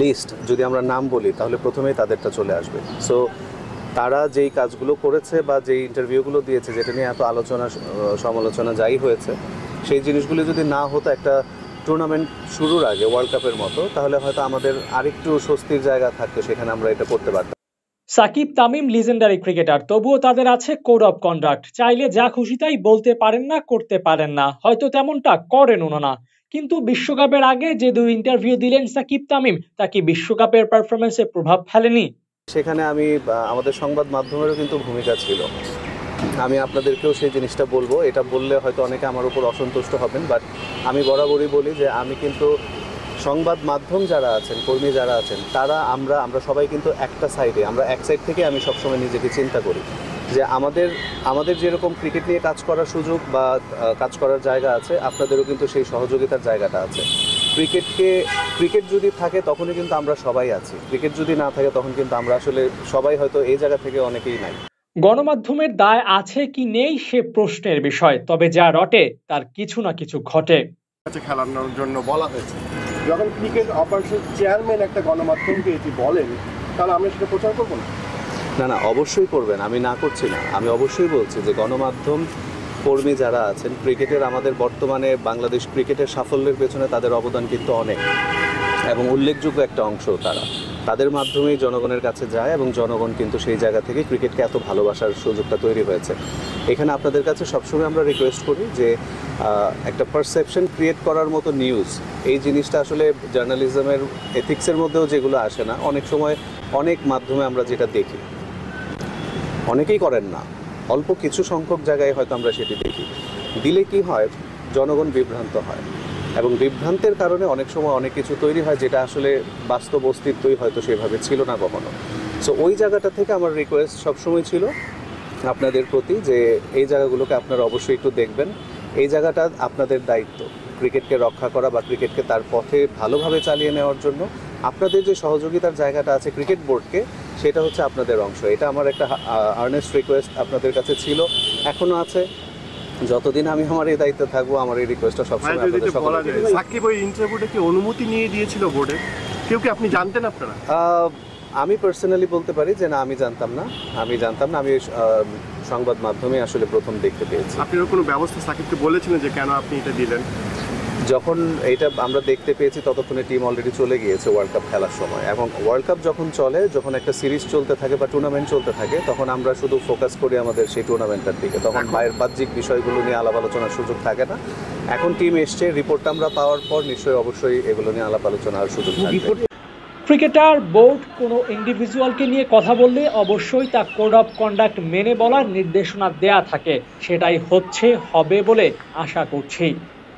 List যদি আমরা নাম বলি, তাহলে প্রথমেই তাদেরটা চলে আসবে। সো তারা যেই কাজগুলো করেছে বা যেই ইন্টারভিউগুলো দিয়েছে, যেটা নিয়ে এত আলোচনা, সমালোচনা যাই হয়েছে, সেই জিনিসগুলো যদি না হতো, একটা টুর্নামেন্ট শুরুর আগে ওয়ার্ল্ড কাপের মতো, তাহলে হয়তো আমাদের আরেকটু স্বস্তির জায়গা থাকতো, সেখানে আমরা এটা করতে পারতাম। সাকিব তামিম লিজেন্ডারি ক্রিকেটার তবুও তাদের আছে কোড অফ কন্ডাক্ট চাইলে যা খুশি তাই বলতে পারেন না, করতে পারেন না। হয়তো তেমনটা করেন ওনারা কিন্তু বিশ্বকাপের আগে যে দুই ইন্টারভিউ দিলেন সাকিব তামিম, তা কি বিশ্বকাপের পারফরমেন্সে প্রভাব ফেলেনি? সেখানে আমি আমাদের সংবাদ মাধ্যমেরও কিন্তু ভূমিকা ছিল। আমি আপনাদেরকেও সেই জিনিসটা বলব। এটা বললে হয়তো অনেকে আমার উপর অসন্তুষ্ট হবেন বাট আমি বরাবরই বলি যে আমি কিন্তু সংবাদ মাধ্যম যারা আছেন, কর্মী যারা আছেন, তারা, আমরা আমরা সবাই কিন্তু একটা সাইডে আমরা এক সাইড থেকে আমি সবসময় নিজেকে চিন্তা করি। যে আমাদের আমাদের যেরকম ক্রিকেট নিয়ে কাজ করার সুযোগ বা কাজ করার জায়গা আছে আপনাদেরও কিন্তু সেই সহযোগিতার জায়গাটা আছে। ক্রিকেটকে ক্রিকেট যদি থাকে তখনই কিন্তু আমরা সবাই আছি। ক্রিকেট যদি না থাকে তখন কিন্তু আমরা আসলে সবাই হয়তো এই জায়গা থেকে অনেকেই নাই। গণমাধ্যমের দায় আছে কি নেই সে প্রশ্নের বিষয় তবে যা রটে তার কিছু না কিছু ঘটে। খেলানোর জন্য বলা হয়েছে। যখন ক্রিকেট অপারেশন চেয়ারম্যান একটা গণমাধ্যমকে এটি বলেন তাহলে আমরা সেটা প্রচার করব না? না না, অবশ্যই করবেন, আমি না করছি না। আমি অবশ্যই বলছি যে গণমাধ্যম কর্মী যারা আছেন, ক্রিকেটের আমাদের বর্তমানে বাংলাদেশ ক্রিকেটের সাফল্যের পেছনে তাদের অবদান কিন্তু অনেক। এবং উল্লেখযোগ্য একটা অংশ তারা। তাদের মাধ্যমেই জনগণের কাছে যায় এবং জনগণ কিন্তু সেই জায়গা থেকে ক্রিকেটকে এত ভালোবাসার সুযোগটা তৈরি হয়েছে। এখানে আপনাদের কাছে সবসময় আমরা রিকোয়েস্ট করি যে একটা পারসেপশন ক্রিয়েট করার মতো নিউজ এই জিনিসটা আসলে জার্নালিজমের এথিক্সের মধ্যেও যেগুলো আসে না, অনেক সময় অনেক মাধ্যমে আমরা যেটা দেখি। অনেকেই করেন না। অল্প কিছু সংখ্যক জায়গায় হয়তো আমরা সেটি দেখি। দিলে কি হয়? জনগণ বিভ্রান্ত হয়। এবং বিভ্রান্তের কারণে অনেক সময় অনেক কিছু তৈরি হয় যেটা আসলে বাস্তব অস্তিত্বই হয়তো সেভাবে ছিল না কখনো। সো ওই জায়গাটা থেকে আমার রিকোয়েস্ট সবসময় ছিল আপনাদের প্রতি যে এই জায়গাগুলোকে আপনারা অবশ্যই একটু দেখবেন। এই জায়গাটা আপনাদের দায়িত্ব। ক্রিকেটকে রক্ষা করা বা ক্রিকেটকে তার পথে ভালোভাবে চালিয়ে নেওয়ার জন্য। আপনাদের যে সহযোগিতার জায়গাটা আছে ক্রিকেট বোর্ডকে সেটা হচ্ছে আপনাদের অংশ। এটা আমার একটা আর্নেস্ট রিকোয়েস্ট আপনাদের কাছে ছিল এখনও আছে। যতদিন আমি আমার এই দায়িত্বে থাকব আমার এই রিকোয়েস্টটা মানে সবসময় যদি আপনাদের বলা সকলকে সাকিব ওই ইন্টারভিউটা কি অনুমতি নিয়ে দিয়েছিল বোর্ডে কেউ কি আপনি জানতেন আপনারা? আমি পার্সোনালি বলতে পারি যে না আমি জানতাম না। আমি জানতাম না আমি সংবাদ মাধ্যমে আসলে প্রথম দেখতে পেয়েছি। আপনার কোনো ব্যবস্থা সাকিবকে বলেছিলেন যে কেন আপনি এটা দিলেন? যখন এটা আমরা দেখতে পেয়েছি ততক্ষণে টিম অলরেডি চলে গিয়েছে ওয়ার্ল্ড কাপ খেলার সময়। এবং ওয়ার্ল্ড কাপ যখন চলে যখন একটা সিরিজ চলতে থাকে বা টুর্নামেন্ট চলতে থাকে তখন আমরা শুধু ফোকাস করি আমাদের সেই টুর্নামেন্টটার দিকে। তখন বাইরের বাহ্যিক বিষয়গুলো নিয়ে আলাপ আলোচনার সুযোগ থাকে না। এখন টিম এসছে রিপোর্টটা আমরা পাওয়ার পর নিশ্চয়ই অবশ্যই এগুলো নিয়ে আলাপ আলোচনার সুযোগ থাকবে। ক্রিকেটার বোর্ড কোনো ইন্ডিভিজুয়ালকে নিয়ে কথা বললে অবশ্যই তা কোড অফ কন্ডাক্ট মেনে বলার নির্দেশনা দেয়া থাকে। সেটাই হচ্ছে হবে বলে আশা করছি।